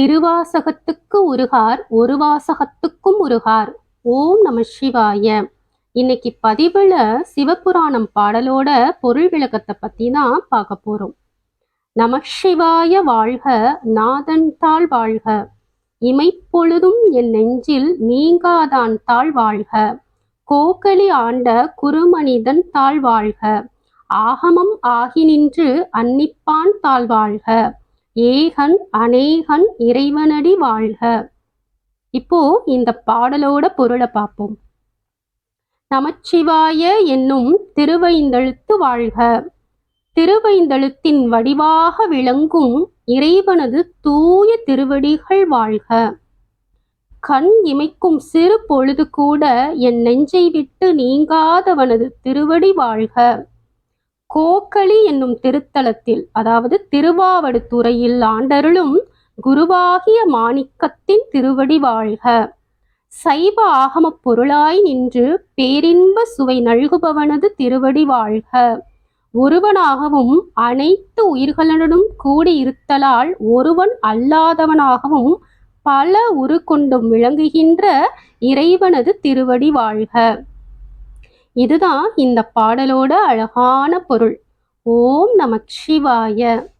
திருவாசகத்துக்கு உருகார் ஒரு வாசகத்துக்கும் உருகார். ஓம் நம சிவாய. இன்னைக்கு பதிவுல சிவபுராணம் பாடலோட பொருள் விளக்கத்தை பத்தி தான் பார்க்க போறோம். நம சிவாய வாழ்க நாதன் தாழ் வாழ்க. இமைப்பொழுதும் என் நெஞ்சில் நீங்காதான் தாழ் வாழ்க. கோக்கலி ஆண்ட குருமனிதன் தாழ் வாழ்க. ஆகமம் ஆகி நின்று அன்னிப்பான் தாழ் வாழ்க. ஏகன் அநேகன் இறைவனடி வாழ்க. இப்போ இந்த பாடலோட பொருளை பார்ப்போம். நமச்சிவாய என்னும் திருவைந்தெழுத்து வாழ்க. திருவைந்தெழுத்தின் வடிவாக விளங்கும் இறைவனது தூய திருவடிகள் வாழ்க. கண் இமைக்கும் சிறு பொழுது கூட என் நெஞ்சை விட்டு நீங்காதவனது திருவடி வாழ்க. கோக்களி என்னும் திருத்தலத்தில் அதாவது திருவாவடுதுறையில் ஆண்டருளும் குருவாகிய மாணிக்கத்தின் திருவடி வாழ்க. சைவ ஆகமப் பொருளாய் நின்று பேரின்ப சுவை நல்குபவனது திருவடி வாழ்க. ஒருவனாகவும் அனைத்து உயிர்களுடனும் கூடியிருத்தலால் ஒருவன் அல்லாதவனாகவும் பல உரு கொண்டும் விளங்குகின்ற இறைவனது திருவடி வாழ்க. இதுதான் இந்த பாடலோட அழகான பொருள். ஓம் நம சிவாய.